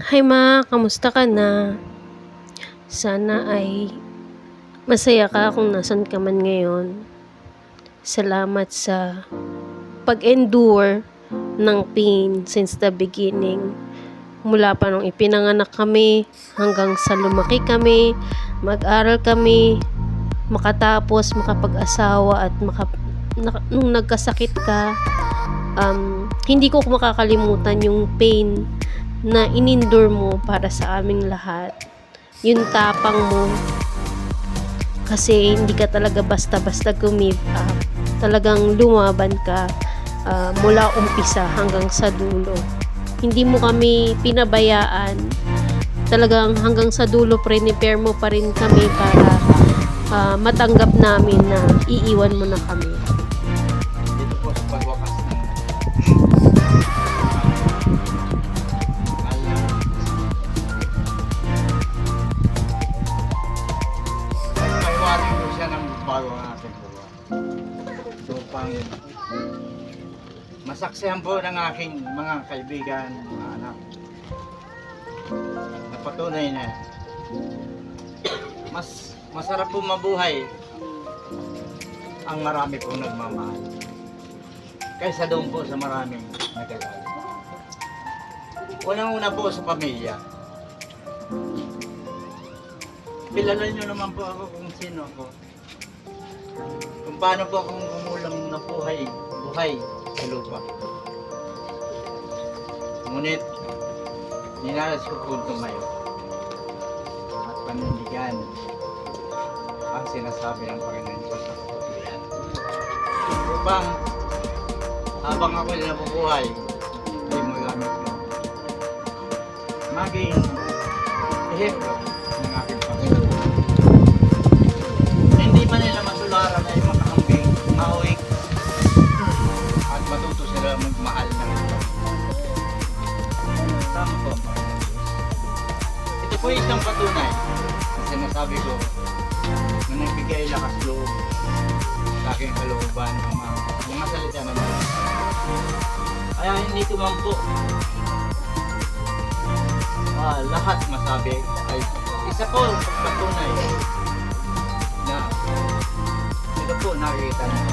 Hi ma, kamusta ka na? Sana ay masaya ka kung nasan ka man ngayon. Salamat sa pag-endure ng pain since the beginning. Mula pa nung ipinanganak kami hanggang sa lumaki kami, mag-aral kami, makatapos, makapag-asawa at maka, na- nung nagkasakit ka, um, hindi ko makakalimutan yung pain na inindure mo para sa aming lahat. Yung tapang mo. Kasi hindi ka talaga basta-basta give up. Talagang lumaban ka ah, mula umpisa hanggang sa dulo. Hindi mo kami pinabayaan. Talagang hanggang sa dulo, prepare mo pa rin kami para ah, matanggap namin na iiwan mo na kami. So, pang masaksihan po ng aking mga kaibigan, mga anak. Napatunay na mas masarap po mabuhay ang marami pong nagmamahal kaysa doon po sa maraming nagagalit. Unang-una po sa pamilya. Kilala niyo naman po ako kung sino ako. Kung paano po akong umulang na buhay, buhay sa lupa. Ngunit, ninalas ko po tumayo. At panindigan ang sinasabi ng Panginoon sa kapatiran. Upang habang ako nabubuhay, hindi mo gamit ko. Maging ehemplo po isang patunay na sinasabi ko na nagbigay lakas loob sa aking kalooban ng mga, mga salita ng mga kaya hindi ko man po ah, lahat masabi ay isa po ang pagpatunay na ito po nakikita niyo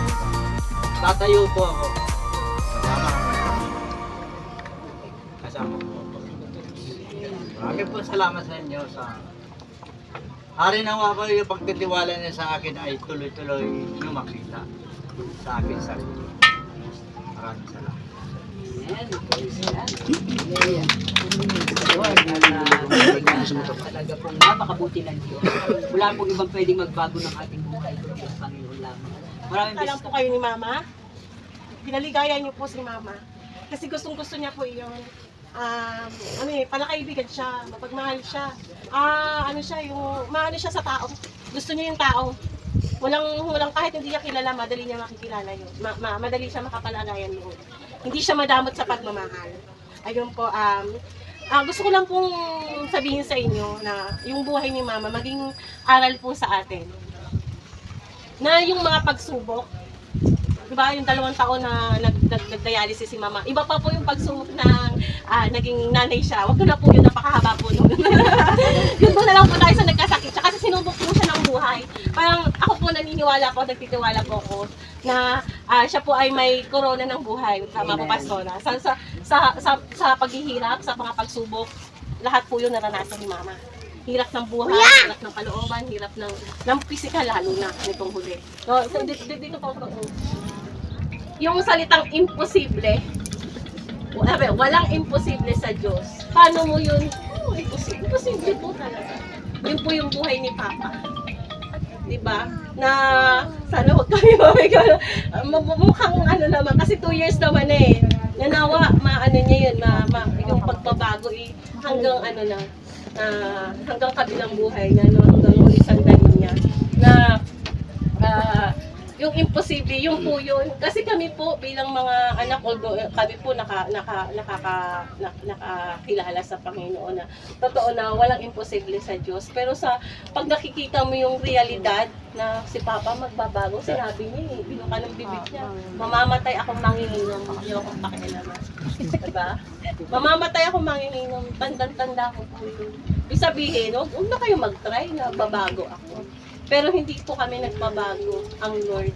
tatayo po ako. Kasama kasama po marami po salamat sa inyo sa Hari nawa ko yung pagtitiwala niya sa akin ay tuloy-tuloy lumakita sa akin sarili. Maraming salamat. Talaga pong napakabuti ng Diyos. Wala pong ibang pwedeng magbago ng ating buhay kundi ang Panginoon lamang. Maraming Alam po kayo ni Mama. Pinaligaya niyo po si Mama. Kasi gustong gusto niya po iyon. Um, ano eh, palakaibigan siya, mapagmahal siya. Ah, ano siya, yung, maano siya sa tao. Gusto niya yung tao. Walang, walang kahit hindi niya kilala, madali niya makikilala yun. Ma, ma- madali siya makapalagayan yun. Hindi siya madamot sa pagmamahal. Ayun po, um, ah, gusto ko lang pong sabihin sa inyo na yung buhay ni Mama maging aral po sa atin na yung mga pagsubok, di ba, yung dalawang taon na nag, nag, nag-dialysis si mama, iba pa po yung pagsubok ng ah, naging nanay siya. Wag ko na po yun, napakahaba po nun. yun po na lang po tayo sa nagkasakit siya kasi sinubok po siya ng buhay. Parang ako po naniniwala po, nagtitiwala po ako na ah, siya po ay may corona ng buhay. Tama po, Amen. Pastora. Sa, sa, sa, sa, sa paghihirap, sa mga pagsubok, lahat po yun naranasan ni mama hirap ng buhay, hirap ng kalooban, hirap ng ng physical lalo na nitong huli. So, so dito, dito po ako. Yung salitang imposible, wala, walang imposible sa Diyos. Paano mo yun? Oh, imposible. Imposible po talaga. Yun po yung buhay ni Papa. Di ba? Na sana wag kami mamigay. Mukhang ano naman, kasi two years naman eh. Nanawa, maano niya yun, ma, ma, yung pagbabago eh, hanggang ano na, ah, hanggang kabilang buhay na no, hanggang huli sandali niya na ah, yung imposible, yung po yun. Kasi kami po bilang mga anak, although eh, kami po naka, naka, nakaka, na, nakakilala sa Panginoon na totoo na walang imposible sa Diyos. Pero sa pag nakikita mo yung realidad na si Papa magbabago, sinabi niya eh, binuka ng bibig niya. Mamamatay akong manginginom, hindi akong pakialaman. Diba? Mamamatay akong manginginom, tandang-tanda ko po yun. Ibig sabihin, huwag na kayo mag-try na babago ako. Pero hindi po kami nagbabago ang Lord.